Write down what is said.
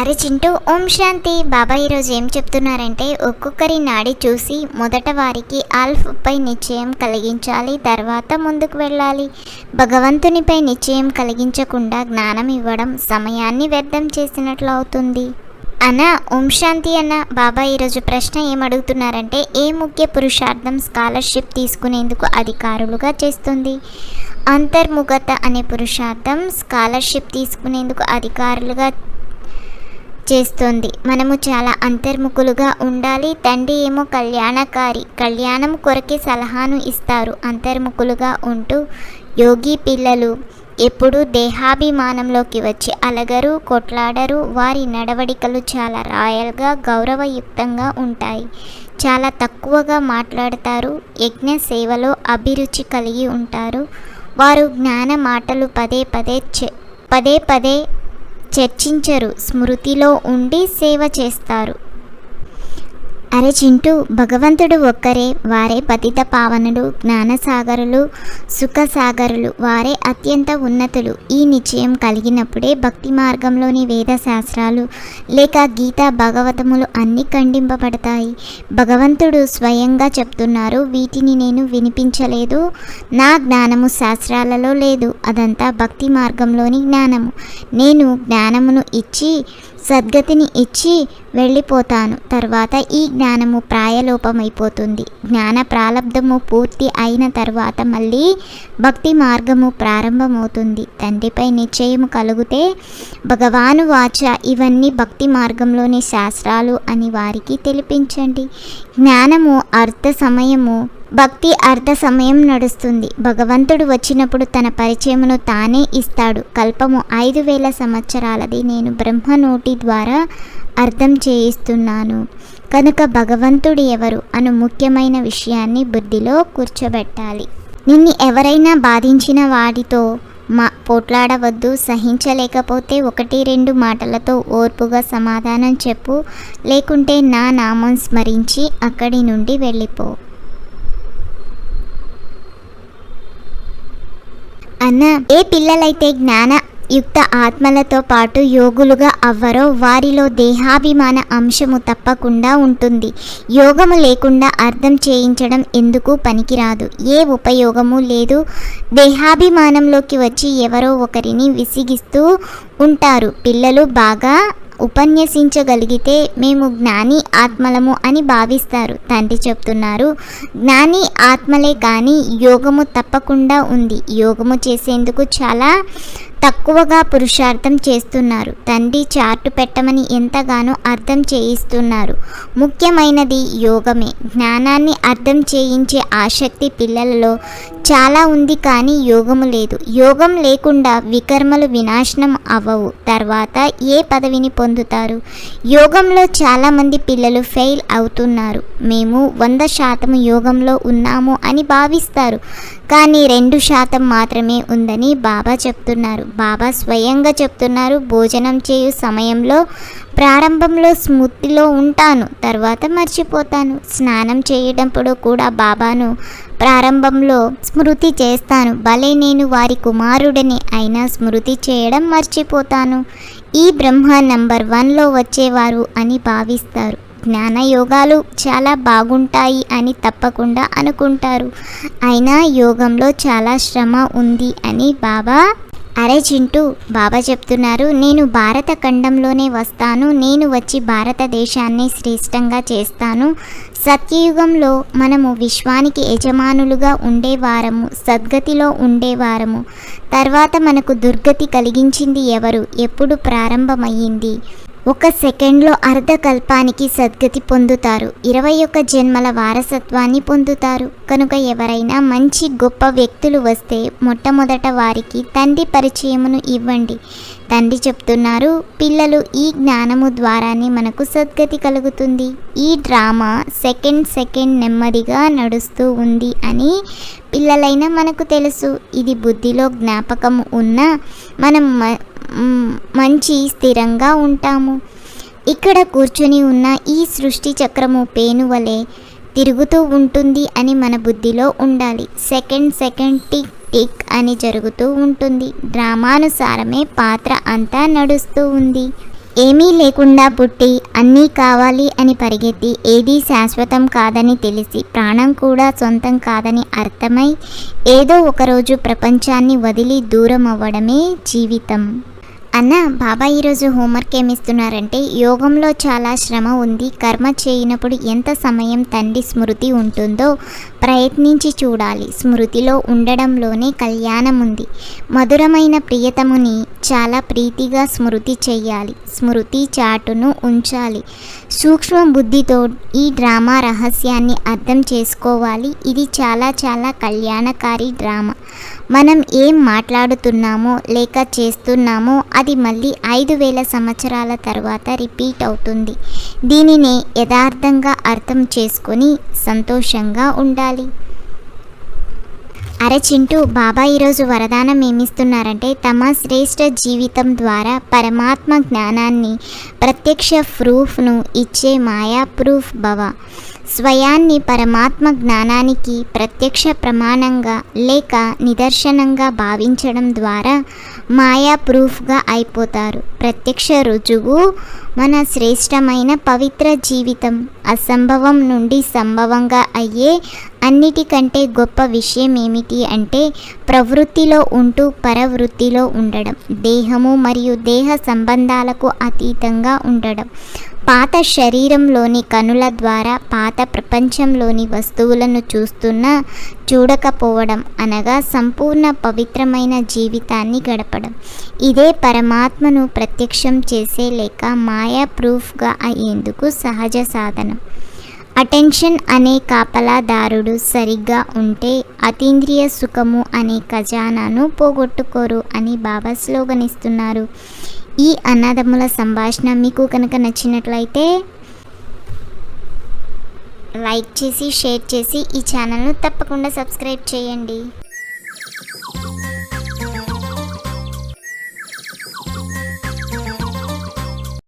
అరే చింటూ ఓం శాంతి బాబా ఈరోజు ఏం చెప్తున్నారంటే ఒక్కొక్కరి నాడి చూసి మొదట వారికి ఆల్ఫ్పై నిశ్చయం కలిగించాలి తర్వాత ముందుకు వెళ్ళాలి. భగవంతునిపై నిశ్చయం కలిగించకుండా జ్ఞానం ఇవ్వడం సమయాన్ని వ్యర్థం చేసినట్లు అవుతుంది. అన్న ఓం శాంతి అన్న బాబా ఈరోజు ప్రశ్న ఏమడుగుతున్నారంటే ఏ ముఖ్య పురుషార్థం స్కాలర్షిప్ తీసుకునేందుకు అధికారులుగా చేస్తుంది? అంతర్ముఖత అనే పురుషార్థం స్కాలర్షిప్ తీసుకునేందుకు అధికారులుగా చేస్తుంది. మనము చాలా అంతర్ముఖులుగా ఉండాలి. తండ్రి ఏమో కళ్యాణకారి. కళ్యాణం కొరకే సలహాను ఇస్తారు. అంతర్ముఖులుగా ఉంటూ యోగి పిల్లలు ఎప్పుడూ దేహాభిమానంలోకి వచ్చి అలగరు కొట్లాడరు. వారి నడవడికలు చాలా రాయల్గా గౌరవయుక్తంగా ఉంటాయి. చాలా తక్కువగా మాట్లాడతారు. యజ్ఞ సేవలో అభిరుచి కలిగి ఉంటారు. వారు జ్ఞాన మాటలు పదే పదే చె పదే పదే చర్చించరు. స్మృతిలో ఉండి సేవ చేస్తారు. అరే చింటూ భగవంతుడు ఒక్కరే వారే పతిత పావనులు జ్ఞానసాగరులు సుఖసాగరులు వారే అత్యంత ఉన్నతులు. ఈ నిశ్చయం కలిగినప్పుడే భక్తి మార్గంలోని వేద శాస్త్రాలు లేక గీతా భాగవతములు అన్నీ ఖండింపబడతాయి. భగవంతుడు స్వయంగా చెప్తున్నారు వీటిని నేను వినిపించలేదు నా జ్ఞానము శాస్త్రాలలో లేదు అదంతా భక్తి మార్గంలోని జ్ఞానము. నేను జ్ఞానమును ఇచ్చి సద్గతిని ఇచ్చి వెళ్ళిపోతాను. తర్వాత ఈ జ్ఞానము ప్రాయలోపమైపోతుంది. జ్ఞాన ప్రాలబ్ధము పూర్తి అయిన తర్వాత మళ్ళీ భక్తి మార్గము ప్రారంభమవుతుంది. తండ్రిపై నిశ్చయము కలిగితే భగవాను వాచ ఇవన్నీ భక్తి మార్గంలోని శాస్త్రాలు అని వారికి తెలిపించండి. జ్ఞానము అర్థ సమయము భక్తి అర్ధ సమయం నడుస్తుంది. భగవంతుడు వచ్చినప్పుడు తన పరిచయమును తానే ఇస్తాడు. కల్పము ఐదు వేల సంవత్సరాలది నేను బ్రహ్మ నోటి ద్వారా అర్థం చేయిస్తున్నాను. కనుక భగవంతుడు ఎవరు? అను ముఖ్యమైన విషయాన్ని బుద్ధిలో కూర్చోబెట్టాలి. నిన్ను ఎవరైనా బాధించిన వాడితో మా పోట్లాడవద్దు సహించలేకపోతే ఒకటి రెండు మాటలతో ఓర్పుగా సమాధానం చెప్పు లేకుంటే నా నామం స్మరించి అక్కడి నుండి వెళ్ళిపో. అన్న ఏ పిల్లలైతే జ్ఞాన యుక్త ఆత్మలతో పాటు యోగులుగా అవ్వరో వారిలో దేహాభిమాన అంశము తప్పకుండా ఉంటుంది. యోగము లేకుండా అర్థం చేయించడం ఎందుకు పనికిరాదు? ఏ ఉపయోగము లేదు. దేహాభిమానంలోకి వచ్చి ఎవరో ఒకరిని విసిగిస్తూ ఉంటారు. పిల్లలు బాగా ఉపన్యసించగలిగితే మేము జ్ఞాని ఆత్మలము అని భావిస్తారు. తండ్రి చెప్తున్నారు జ్ఞాని ఆత్మలే కానీ యోగము తప్పకుండా ఉంది. యోగము చేసేందుకు చాలా తక్కువగా పురుషార్థం చేస్తున్నారు. తండ్రి చార్టు పెట్టమని ఎంతగానో అర్థం చేయిస్తున్నారు. ముఖ్యమైనది యోగమే. జ్ఞానాన్ని అర్థం చేయించే ఆసక్తి పిల్లలలో చాలా ఉంది కానీ యోగము లేదు. యోగం లేకుండా వికర్మలు వినాశనం అవ్వవు తర్వాత ఏ పదవిని పొందుతారు? యోగంలో చాలామంది పిల్లలు ఫెయిల్ అవుతున్నారు. మేము వంద శాతం యోగంలో ఉన్నాము అని భావిస్తారు. కానీ రెండు శాతం మాత్రమే ఉందని బాబా చెప్తున్నారు. బాబా స్వయంగా చెప్తున్నారు భోజనం చేయు సమయంలో ప్రారంభంలో స్మృతిలో ఉంటాను తర్వాత మర్చిపోతాను. స్నానం చేయటప్పుడు కూడా బాబాను ప్రారంభంలో స్మృతి చేస్తాను. భలే నేను వారి కుమారుడిని అయినా స్మృతి చేయడం మర్చిపోతాను. ఈ బ్రహ్మ నంబర్ వన్లో వచ్చేవారు అని భావిస్తారు. జ్ఞాన యోగాలు చాలా బాగుంటాయి అని తప్పకుండా అనుకుంటారు. అయినా యోగంలో చాలా శ్రమ ఉంది అని బాబా అరే చింటూ బాబా చెప్తున్నారు నేను భారత ఖండంలోనే వస్తాను నేను వచ్చి భారతదేశాన్ని శ్రేష్టంగా చేస్తాను. సత్యయుగంలో మనము విశ్వానికి యజమానులుగా ఉండేవారము సద్గతిలో ఉండేవారము. తర్వాత మనకు దుర్గతి కలిగించింది ఎవరు? ఎప్పుడు ప్రారంభమయ్యింది? ఒక సెకండ్లో అర్ధకల్పానికి సద్గతి పొందుతారు. ఇరవై ఒక్క జన్మల వారసత్వాన్ని పొందుతారు. కనుక ఎవరైనా మంచి గొప్ప వ్యక్తులు వస్తే మొట్టమొదట వారికి తండ్రి పరిచయమును ఇవ్వండి. తండ్రి చెప్తున్నారు పిల్లలు ఈ జ్ఞానము ద్వారానే మనకు సద్గతి కలుగుతుంది. ఈ డ్రామా సెకండ్ సెకండ్ నెమ్మదిగా నడుస్తూ ఉంది అని పిల్లలైనా మనకు తెలుసు. ఇది బుద్ధిలో జ్ఞాపకం ఉన్న మనం మ- మంచి స్థిరంగా ఉంటాము. ఇక్కడ కూర్చుని ఉన్న ఈ సృష్టి చక్రము పేను వలె తిరుగుతూ ఉంటుంది అని మన బుద్ధిలో ఉండాలి. సెకండ్ సెకండ్ టిక్ టిక్ అని జరుగుతూ ఉంటుంది. డ్రామానుసారమే పాత్ర అంతా నడుస్తూ ఉంది. ఏమీ లేకుండా పుట్టి అన్నీ కావాలి అని పరిగెత్తి ఏదీ శాశ్వతం కాదని తెలిసి ప్రాణం కూడా సొంతం కాదని అర్థమై ఏదో ఒకరోజు ప్రపంచాన్ని వదిలి దూరం అవ్వడమే జీవితం. అన్న బాబా ఈరోజు హోంవర్క్ ఏమిస్తున్నారంటే యోగంలో చాలా శ్రమ ఉంది కర్మ చేయనప్పుడు ఎంత సమయం తండ్రి స్మృతి ఉంటుందో ప్రయత్నించి చూడాలి. స్మృతిలో ఉండడంలోనే కళ్యాణం ఉంది. మధురమైన ప్రియతముని చాలా ప్రీతిగా స్మృతి చేయాలి స్మృతి చాటును ఉంచాలి. సూక్ష్మ బుద్ధితో ఈ డ్రామా రహస్యాన్ని అర్థం చేసుకోవాలి. ఇది చాలా చాలా కళ్యాణకారి డ్రామా. మనం ఏం మాట్లాడుతున్నామో లేక చేస్తున్నామో అది మళ్ళీ ఐదు వేల సంవత్సరాల తర్వాత రిపీట్ అవుతుంది. దీనినే యథార్థంగా అర్థం చేసుకొని సంతోషంగా ఉండాలి. అరే చింటూ బాబా ఈరోజు వరదానం ఏమిస్తున్నారంటే తమ శ్రేష్ఠ జీవితం ద్వారా పరమాత్మ జ్ఞానాన్ని ప్రత్యక్ష ప్రూఫ్ను ఇచ్చే మాయా ప్రూఫ్ భవ. స్వయాన్ని పరమాత్మ జ్ఞానానికి ప్రత్యక్ష ప్రమాణంగా లేక నిదర్శనంగా భావించడం ద్వారా మాయా ప్రూఫ్గా అయిపోతారు. ప్రత్యక్ష రుజువు మన శ్రేష్టమైన పవిత్ర జీవితం అసంభవం నుండి సంభవంగా అయ్యే అన్నిటికంటే గొప్ప విషయం ఏమిటి అంటే ప్రవృత్తిలో ఉంటూ పరవృత్తిలో ఉండడం దేహము మరియు దేహ సంబంధాలకు అతీతంగా ఉండడం. పాత శరీరంలోని కనుల ద్వారా పాత ప్రపంచంలోని వస్తువులను చూస్తున్నా చూడకపోవడం అనగా సంపూర్ణ పవిత్రమైన జీవితాన్ని గడపడం. ఇదే పరమాత్మను ప్రత్యక్షం చేసే లేక మాయా ప్రూఫ్గా అయ్యేందుకు సహజ సాధనం. అటెన్షన్ అనే కాపలాదారుడు సరిగ్గా ఉంటే అతీంద్రియ సుఖము అనే ఖజానాను పోగొట్టుకోరు అని బాబా స్లోగనిస్తున్నారు. ఈ అన్నదమ్ముల సంభాషణ మీకు కనుక నచ్చినట్లయితే లైక్ చేసి షేర్ చేసి ఈ ఛానల్ను తప్పకుండా సబ్స్క్రైబ్ చేయండి.